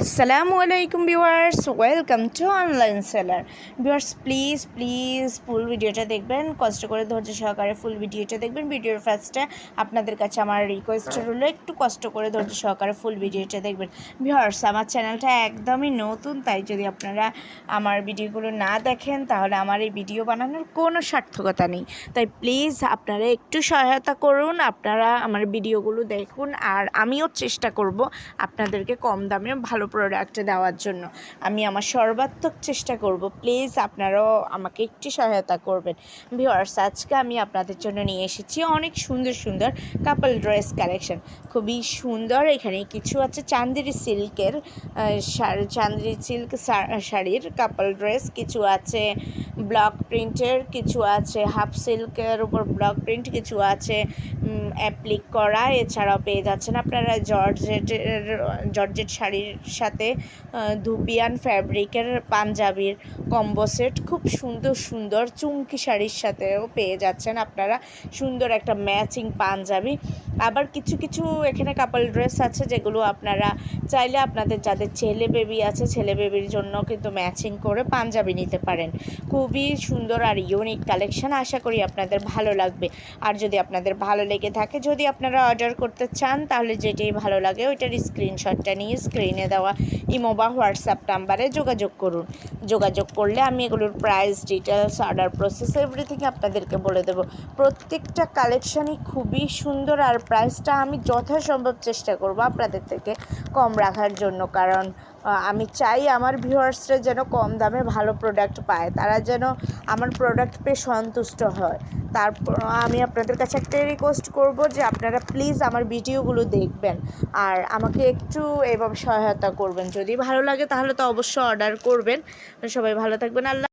আসসালামু আলাইকুম viewers welcome to online seller viewers please please full ভিডিওটা দেখবেন। কষ্ট করে ধৈর্য সহকারে ফুল ভিডিওটা দেখবেন। ভিডিওর ফার্স্টে আপনাদের কাছে আমার রিকোয়েস্ট রইল, একটু কষ্ট করে ধৈর্য সহকারে ফুল ভিডিওটা দেখবেন। ভিউয়ার্স আমার চ্যানেলটা একদমই নতুন, তাই যদি আপনারা আমার ভিডিওগুলো না দেখেন, তাহলে আমার এই ভিডিও বানানোর কোনো সার্থকতা নেই। তাই প্লিজ আপনারা একটু সহায়তা করুন, আপনারা আমার ভিডিওগুলো দেখুন, আর আমিও চেষ্টা করব আপনাদেরকে কম দামে ভালো প্রোডাক্ট দেওয়ার জন্য। আমি আমার সর্বাত্মক চেষ্টা করব প্লিজ আপনারাও আমাকে একটু সহায়তা করবেন। ভিওয়ার্স আজকে আমি আপনাদের জন্য নিয়ে এসেছি অনেক সুন্দর সুন্দর কাপল ড্রেস কালেকশন খুবই সুন্দর, এখানে কিছু আছে চান্দেরি সিল্কের চান্দেরি সিল্ক শাড়ির কাপল ড্রেস কিছু আছে ব্লক প্রিন্টের কিছু আছে হাফ সিল্কের উপর ব্লক প্রিন্ট কিছু আছে অ্যাপ্লিক করা, এছাড়াও পেয়ে যাচ্ছেন আপনারা জর্জেটের জর্জেট শাড়ির সাথে ধুপিয়ান ফ্যাব্রিকের পাঞ্জাবির কম্বো সেট। খুব সুন্দর সুন্দর চুমকি শাড়ির সাথেও পেয়ে যাচ্ছেন আপনারা। সুন্দর একটা ম্যাচিং পাঞ্জাবি। আবার কিছু কিছু এখানে কাপল ড্রেস আছে যেগুলো আপনারা চাইলে আপনাদের যাদের ছেলে বেবি আছে, ছেলে বেবির জন্য কিন্তু ম্যাচিং করে পাঞ্জাবি নিতে পারেন। খুবই সুন্দর আর ইউনিক কালেকশন আশা করি আপনাদের ভালো লাগবে। আর যদি আপনাদের ভালো লেগে থাকে, যদি আপনারা অর্ডার করতে চান, তাহলে যেটাই ভালো লাগে, ওইটার স্ক্রিনশটটা নিয়ে স্ক্রিনে দেওয়া ইমো বা হোয়াটসঅ্যাপ নাম্বারে যোগাযোগ করুন। যোগাযোগ করলে আমি এগুলোর price details order process everything আপনাদেরকে বলে দেবো। প্রত্যেকটা কালেকশানই খুবই সুন্দর আর প্রাইসটা আমি যথাসম্ভব চেষ্টা করব আপনাদের থেকে কম রাখার জন্য। কারণ আমি চাই আমার ভিউয়ার্সরা যেন কম দামে ভালো প্রোডাক্ট পায়। তারা যেন আমার প্রোডাক্ট পেয়ে সন্তুষ্ট হয়। তারপর আমি আপনাদের কাছে একটা রিকোয়েস্ট করব যে আপনারা প্লিজ আমার ভিডিওগুলো দেখবেন। আর আমাকে একটু এভাবে সহায়তা করবেন। যদি ভালো লাগে তাহলে তো অবশ্যই অর্ডার করবেন। সবাই ভালো থাকবেন। আল্লাহ